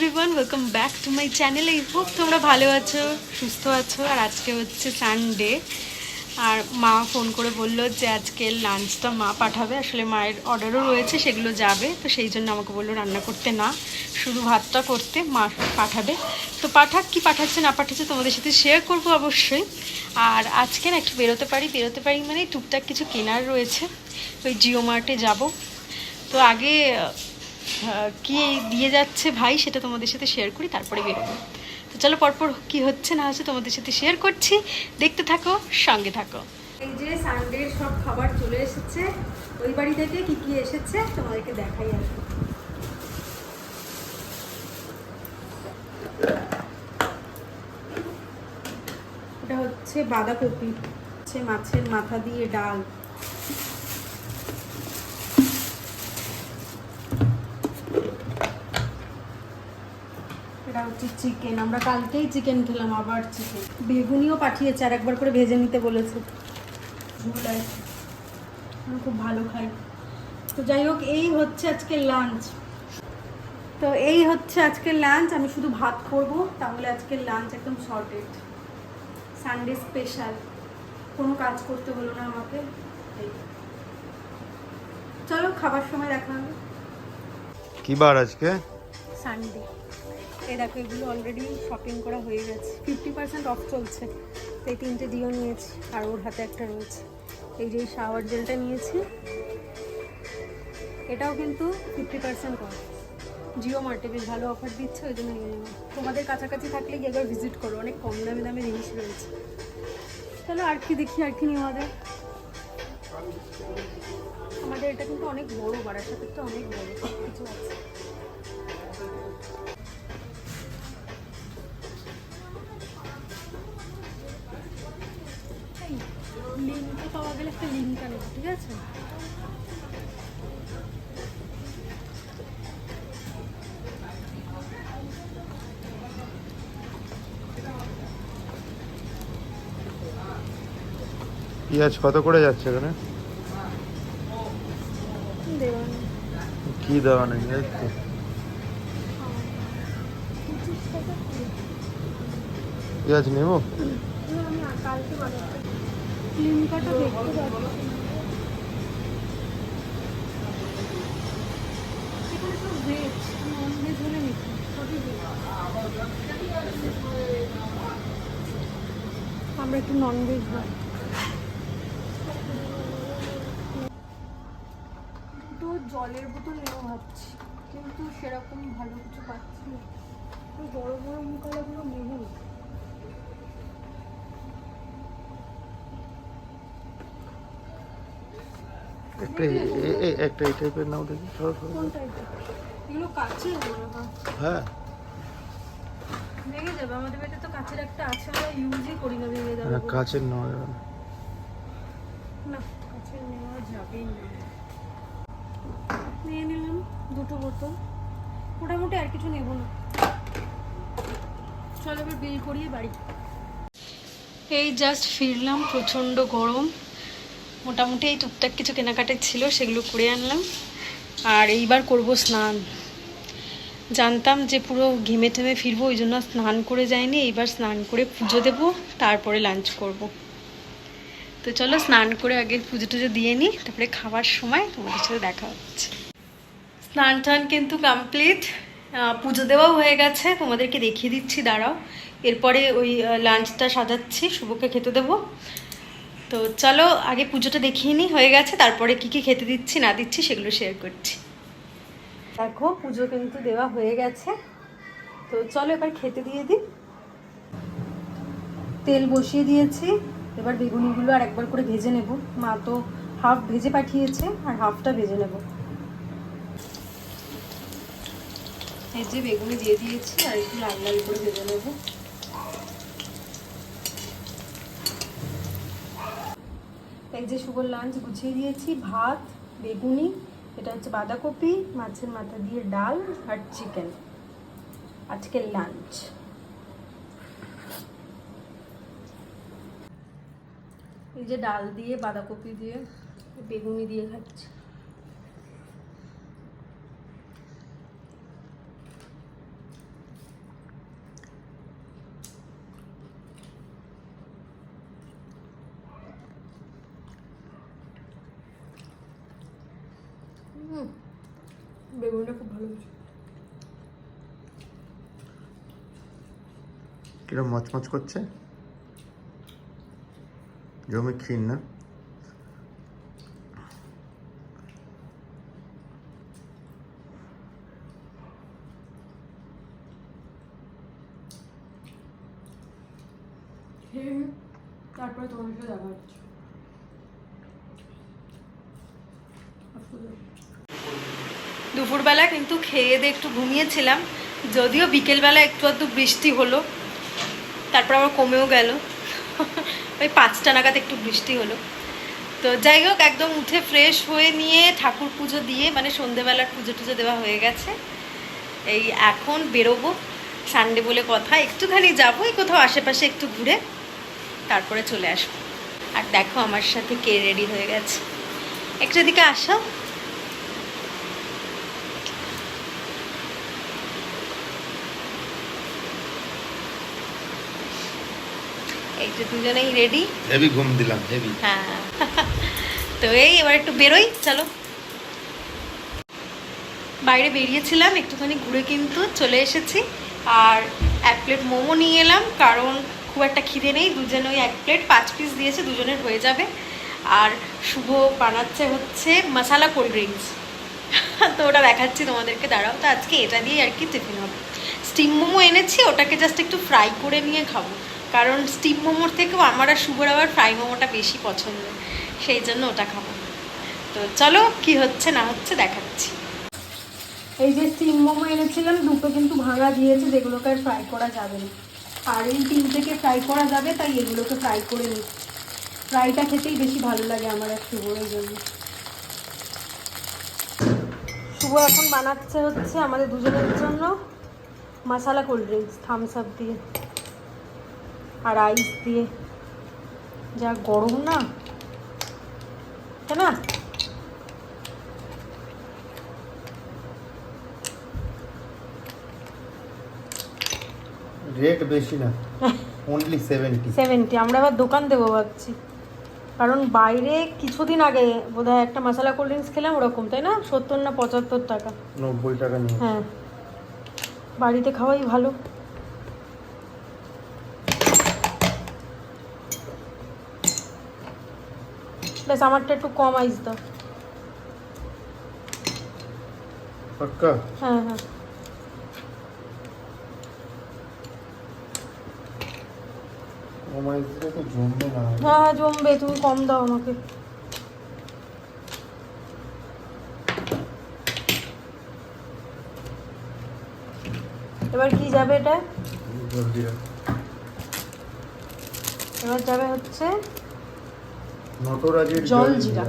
Everyone welcome back to my channel এই hope তোমরা ভালো আছো, সুস্থ আছো। আর আজকে হচ্ছে সানডে আর মা ফোন করে বলল যে আজকে লাঞ্চটা মা পাঠাবে। আসলে মায়ের অর্ডারও রয়েছে, সেগুলো যাবে। তো সেই জন্য আমাকে বলল রান্না করতে না। শুধু ভাতটা করতে মা পাঠাবে। তো পাঠাক, কি পাঠাচ্ছে, না পাঠাচ্ছে তোমাদের সাথে শেয়ার করব অবশ্যই। আর আজকে না একটু বেরোতে পারি। বেরোতে পারি মানে টুকটাক কিছু কেনার রয়েছে। ওই জিও মার্টে যাব। তো আগে কি দিয়ে যাচ্ছে ভাই সেটা তোমাদের সাথে শেয়ার করি, তারপরে বেরোবো। তো চলো পরপর কি হচ্ছে না হচ্ছে তোমাদের সাথে শেয়ার করছি। দেখতে থাকো, সঙ্গে থাকো। এই যে সানডের সব খাবার চলে এসেছে, ওই বাড়ি থেকে কি কি এসেছে তোমাদেরকে দেখাই আর হচ্ছে বাঁধাকপি, হচ্ছে মাছের মাথা দিয়ে ডাল। এটা হচ্ছে চিকেন আমরা কালকেই চিকেন খেলাম আবার চিকেন বেগুনিও পাঠিয়েছে আর একবার করে ভেজে নিতে বলেছে। ঝুল আমি খুব ভালো খাই। তো যাই হোক এই হচ্ছে আজকে লাঞ্চ তো এই হচ্ছে আজকের লাঞ্চ আমি শুধু ভাত করব তাহলে আজকের লাঞ্চ একদম শর্টেড সানডে স্পেশাল কোনো কাজ করতে হলো না আমাকে। চলো খাবার সময় দেখা হবে। কি বার আজকে? সানডে এই দেখো, এগুলো অলরেডি শপিং করা হয়ে গেছে। ফিফটি পার্সেন্ট অফ চলছে। তো এই তিনটে ডিও নিয়েছি, আর ওর হাতে একটা রয়েছে। এই যে শাওয়ার জেলটা নিয়েছি, এটাও কিন্তু ফিফটি পার্সেন্ট অফ জিও মার্টে বেশ ভালো অফার দিচ্ছে, ওই জন্য নিয়ে তোমাদের কাছাকাছি থাকলে একবার ভিজিট করো, অনেক কম দামে দামে জিনিস রয়েছে। চলো, আর কি দেখি, আর কি নেওয়া যায়। আমাদের এটা কিন্তু অনেক বড়, বারাসাতেরটা অনেক বড় সব কিছু আছে। একটা লিঙ্কটা নেব ঠিক আছে? পেঁয়াজ কত করে যাচ্ছে এখানে? কি দেওয়া নেই পেঁয়াজ নেব? কালকে বানাবো লিঙ্কটা দেখতে পাচ্ছি। এখানে সব ভেজ নন ভেজ হলে আমরা একটু নন ভেজ দুটো জলের বোতল নেওয়া ভাবছি কিন্তু সেরকম ভালো কিছু পাচ্ছি না। বড় বড় মুখালাগুলো নেব না। একটা এ- এ- এ- একটা এই টাইপের নাও দেখি সরো, সরো। এগুলো কাচের হ্যাঁ। ভেঙে যাবে আমাদের বাড়িতে তো কাচের একটা আছে আমরা ইউজই করি না ভেঙে যাবে বলে। নয় না। কাচের নেওয়া যাবেই না। নিয়ে নিলাম দুটো বোতল। মোটামুটি আর কিছু নেব না। চল এবার বিল করিয়ে বাড়ি। এই জাস্ট ফিরলাম প্রচণ্ড গরম। মোটামুটি এই টুকটাক কিছু কেনাকাটা ছিল, সেগুলো করে আনলাম। আর এইবার করব স্নান। জানতাম যে পুরো ঘেমে টেমে ফিরবো, ওই জন্য স্নান করে যাইনি। এইবার স্নান করে পুজো দেবো, তারপরে লাঞ্চ করব। তো চলো স্নান করে আগে পুজো টুজো দিয়ে নিই, তারপরে খাবার সময় তোমাদের সাথে দেখা হচ্ছে। স্নান টান কিন্তু কমপ্লিট পুজো দেওয়াও হয়ে গেছে, তোমাদেরকে দেখিয়ে দিচ্ছি, দাঁড়াও। এরপরে ওই লাঞ্চটা সাজাচ্ছি, শুভকে খেতে দেবো। তো চলো, আগে পুজোটা দেখিয়ে নিই হয়ে গেছে, তারপরে কি কি খেতে দিচ্ছি, না দিচ্ছি, সেগুলো শেয়ার করছি। দেখো, পুজো কিন্তু দেওয়া হয়ে গেছে। তো চলো এবার খেতে দিয়ে দিই। তেল বসিয়ে দিয়েছি, এবার বেগুনিগুলো আর একবার করে ভেজে নেব। মা তো হাফ ভেজে পাঠিয়েছে, আর হাফটা ভেজে নেব। এই যে বেগুনি দিয়ে দিয়েছি, আর একটু লাল লাল করে ভেজে নেব। এই যে শুভ লাঞ্চ গুছিয়ে দিয়েছি, ভাত, বেগুনি, এটা হচ্ছে বাঁধাকপি, মাছের মাথা দিয়ে ডাল আর চিকেন আজকের লাঞ্চ এই যে ডাল দিয়ে, বাঁধাকপি দিয়ে, বেগুনি দিয়ে খাচ্ছি। বেগুনটা খুব ভালো হয়েছে। কিরম মচমচ করছে? জমি ক্ষীর না? তারপরে তোমার সাথে দেখা হচ্ছে। দুপুরবেলা কিন্তু খেয়ে দিয়ে একটু ঘুমিয়েছিলাম। যদিও বিকেলবেলা একটু আধটু বৃষ্টি হলো, তারপর আবার কমেও গেল। ওই পাঁচটা নাগাদ একটু বৃষ্টি হলো। তো যাই হোক, একদম উঠে ফ্রেশ হয়ে নিয়ে ঠাকুর পুজো দিয়ে মানে সন্ধেবেলার পুজো টুজো দেওয়া হয়ে গেছে। এই এখন বেরোবো সানডে বলে কথা। একটুখানি যাব এই কোথাও আশেপাশে একটু ঘুরে, তারপরে চলে আসব। আর দেখো আমার সাথে কে রেডি হয়ে গেছে। একটু দিকে আসো এই যে দুজনেই রেডি হেভি ঘুম দিলাম হেভি হ্যাঁ। তো এই এবার একটু বেরোই চলো। বাইরে বেরিয়েছিলাম একটুখানি ঘুরে কিন্তু চলে এসেছি। আর এক প্লেট মোমো নিয়ে এলাম কারণ খুব একটা খিদে নেই দুজনে ওই এক প্লেট পাঁচ পিস দিয়েছে দুজনের হয়ে যাবে। আর শুভ বানাচ্ছে হচ্ছে মশালা কোল্ড ড্রিঙ্কস তো ওটা দেখাচ্ছি তোমাদেরকে দাঁড়াও তো আজকে এটা দিয়ে আর কি টিফিন হবে। স্টিম মোমো এনেছি ওটাকে জাস্ট একটু ফ্রাই করে নিয়ে খাব। কারণ স্টিম মোমোর থেকেও আমার আর শুভর আবার ফ্রাই মোমোটা বেশি পছন্দ। সেই জন্য ওটা খাব। তো চলো, কি হচ্ছে না হচ্ছে দেখাচ্ছি। এই যে স্টিম মোমো এনেছিলাম, দুটো কিন্তু ভাঙা দিয়েছে, যেগুলোকে আর ফ্রাই করা যাবে না। আর এই তিনটেকে ফ্রাই করা যাবে, তাই এগুলোকে ফ্রাই করে নিই। ফ্রাইটা খেতেই বেশি ভালো লাগে আমার আর শুভর ওই জন্য। শুভ এখন বানাচ্ছে হচ্ছে আমাদের দুজনের জন্য masala cold drinks Thums Up দিয়ে। আর আইস দিয়ে। যা গরম না তাই না? রেট বেশি না অনলি সেভেন্টি সেভেন্টি আমরা আবার দোকান দেবো ভাবছি। কারণ বাইরে কিছুদিন আগে বোধহয় একটা মশলা কোল্ড ড্রিঙ্কস খেলাম ওরকম তাই না? সত্তর না পঁচাত্তর টাকা। নব্বই টাকা হ্যাঁ। বাড়িতে খাওয়াই ভালো। ব্যাস আমারটা একটু কম আইস দাও। পাক্কা? হ্যাঁ হ্যাঁ। ও মাই দিলে তো জমবে না। হ্যাঁ হ্যাঁ জমবে তুমি কম দাও আমাকে। এবার কি যাবে এটা? এবার যাবে হচ্ছে নটরাজের জল জিরা।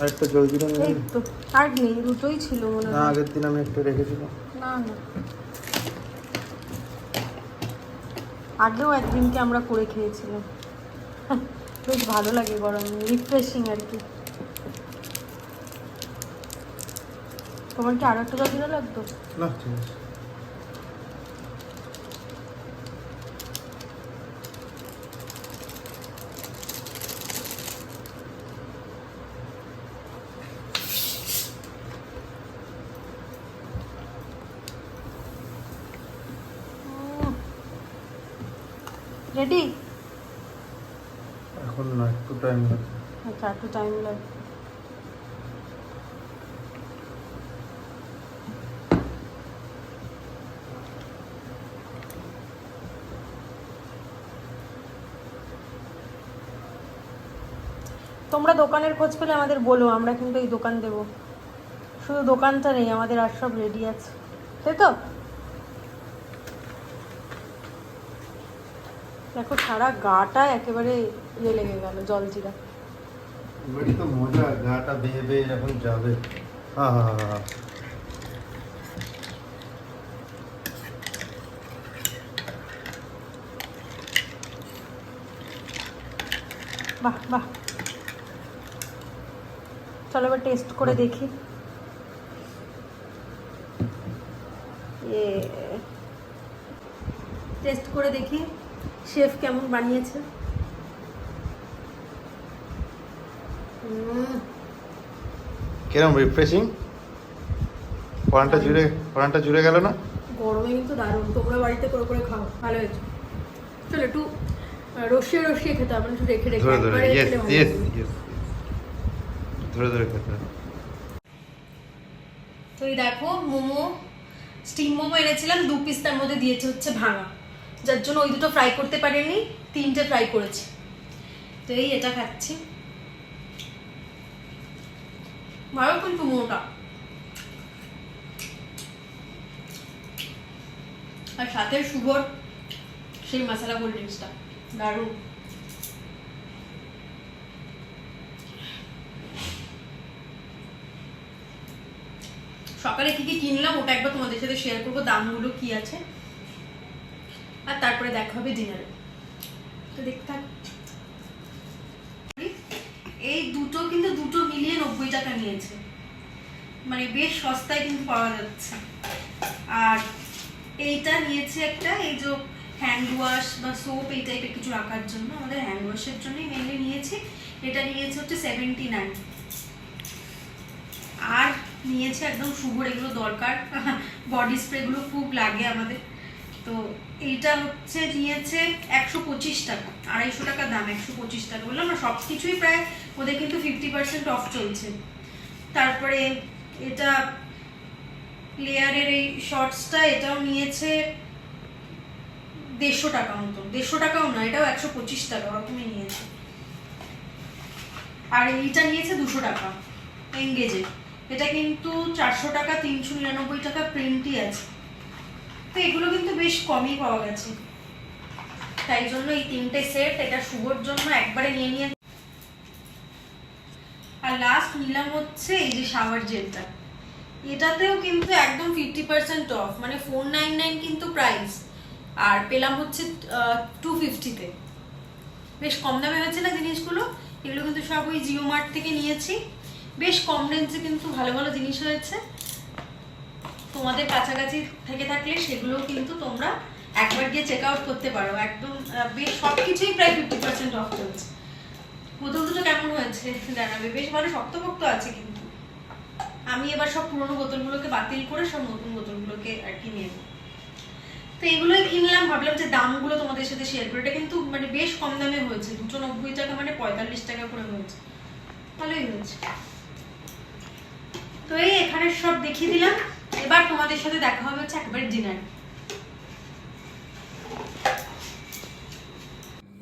আরেকটা জল জিরা নেই তো আর নেই দুটোই ছিল মনে না হয়। আগের দিন আমি একটা রেখেছিলাম। না না। আগেও একদিনকে আমরা করে খেয়েছিলাম। বেশ ভালো লাগে গরম রিফ্রেশিং আর কি। তোমার কি আরও একটা জল লাগতো? না রেডি এখন না একটু টাইম লাগবে আচ্ছা একটু টাইম লাগবে। তোমরা দোকানের খোঁজ পেলে আমাদের বলো, আমরা কিন্তু এই দোকান দেব। শুধু দোকানটা নেই, আমাদের আর সব রেডি আছে। তাই তো? দেখো, সারা গাটা একেবারে ইয়ে লেগে গেল জলজিরা এবারই তো মজা গাটা বেয়ে বেয়ে যখন যাবে। হ্যাঁ হ্যাঁ হ্যাঁ বাহ বাহ। চলো এবার টেস্ট করে দেখি। টেস্ট করে দেখি শেফ কেমন বানিয়েছে। কিরম রিফ্রেশিং পরানটা জুড়ে পরানটা জুড়ে গেল না? গরমে কিন্তু দারুণ। তোমরা বাড়িতে করে করে খাও। ভালো হয়েছে। চলো একটু রসিয়ে রসিয়ে খেতে হবে। একটু রেখে রেখে ধরে ধরে। ইয়েস ইয়েস ইয়েস ধরে ধরে খেতে। তো এই দেখো মোমো স্টিম মোমো এনেছিলাম। দু পিস তার মধ্যে দিয়েছে হচ্ছে ভাঙা। যার জন্য ওই দুটো ফ্রাই করতে পারিনি। তিনটে ফ্রাই করেছি। তো এই এটা খাচ্ছি। ভালো কিন্তু মোমোটা আর সাথে সুগর সেই মশলা কোল্ড ড্রিঙ্কসটা দারুণ সকালে কি কি কিনলাম, ওটা একবার তোমাদের সাথে শেয়ার করব, দামগুলো কি আছে। আর তারপরে দেখা হবে ডিনারে তো দেখতে। এই দুটো কিন্তু দুটো মিলিয়ে নব্বই টাকা নিয়েছে। মানে বেশ সস্তায় কিন্তু পাওয়া যাচ্ছে। আর এইটা নিয়েছে একটা এই যে হ্যান্ড ওয়াশ বা সোপ এই টাইপের কিছু রাখার জন্য। আমাদের হ্যান্ড ওয়াশের জন্যই মেনলি নিয়েছি। এটা নিয়েছে হচ্ছে সেভেন্টি নাইন আর নিয়েছে একদম শুভর এগুলো দরকার। বডি স্প্রেগুলো খুব লাগে আমাদের। তো এইটা হচ্ছে নিয়েছে একশো পঁচিশ টাকা। আড়াইশো টাকা দাম, একশো পঁচিশ টাকা। বললাম না সব কিছুই প্রায় ওদের কিন্তু ফিফটি পার্সেন্ট অফ চলছে। তারপরে এটা লেয়ারের এই শর্টসটা এটাও নিয়েছে দেড়শো টাকা মতো। দেড়শো টাকাও না, এটাও একশো পঁচিশ টাকা, ওরকমই নিয়েছে। আর এইটা নিয়েছে দুশো টাকা এঙ্গেজে এটা কিন্তু চারশো টাকা, তিনশো নিরানব্বই টাকা প্রিন্টই আছে। তো এগুলো কিন্তু বেশ কমই পাওয়া গেছে। তাই জন্য এই তিনটে সেট এটা শুভর জন্য একবারে নিয়ে নিয়ে আর লাস্ট নিলাম হচ্ছে এই যে শাওয়ার জেলটা এটাতেও কিন্তু একদম ফিফটি পার্সেন্ট অফ মানে ফোর নাইন নাইন কিন্তু প্রাইস আর পেলাম হচ্ছে টু ফিফটিতে বেশ কম দামে হয়েছে না জিনিসগুলো? এগুলো কিন্তু সব ওই জিও মার্ট থেকে নিয়েছি। বেশ কম রেঞ্জে কিন্তু ভালো ভালো জিনিস হয়েছে। তোমাদের কাছাকাছি থেকে থাকলে সেগুলো কিন্তু তোমরা একবার গিয়ে চেক আউট করতে পারো। একদম বেশ সব কিছুই প্রায় ফিফটি পার্সেন্ট অফ চলছে। বোতল দুটো কেমন হয়েছে? জানাবে বেশ ভালো শক্তপোক্ত আছে কিন্তু। আমি এবার সব পুরোনো বোতলগুলোকে বাতিল করে সব নতুন বোতলগুলোকে আর কি নিয়ে নেব। তো এগুলোই কিনলাম, ভাবলাম যে দামগুলো তোমাদের সাথে শেয়ার করে। এটা কিন্তু মানে বেশ কম দামে হয়েছে দুটো নব্বই টাকা মানে পঁয়তাল্লিশ টাকা করে হয়েছে। ভালোই হয়েছে। তো এই এখানে সব দেখিয়ে দিলাম। এবার তোমাদের সাথে দেখা হবে হচ্ছে একবার ডিনার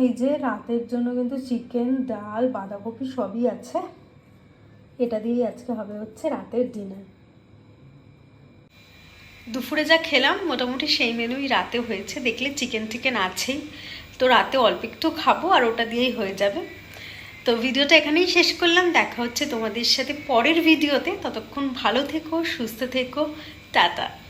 এই যে রাতের জন্য কিন্তু চিকেন, ডাল, বাঁধাকপি সবই আছে। এটা দিয়েই আজকে হবে হচ্ছে রাতের ডিনার দুপুরে যা খেলাম, মোটামুটি সেই মেনুই রাতে হয়েছে। দেখলে চিকেন টিকেন আছেই। তো রাতে অল্প একটু খাব আর ওটা দিয়েই হয়ে যাবে। তো ভিডিওটা এখানেই শেষ করলাম। দেখা হচ্ছে তোমাদের সাথে পরের ভিডিওতে। ততক্ষণ ভালো থেকো, সুস্থ থেকো। টাটা।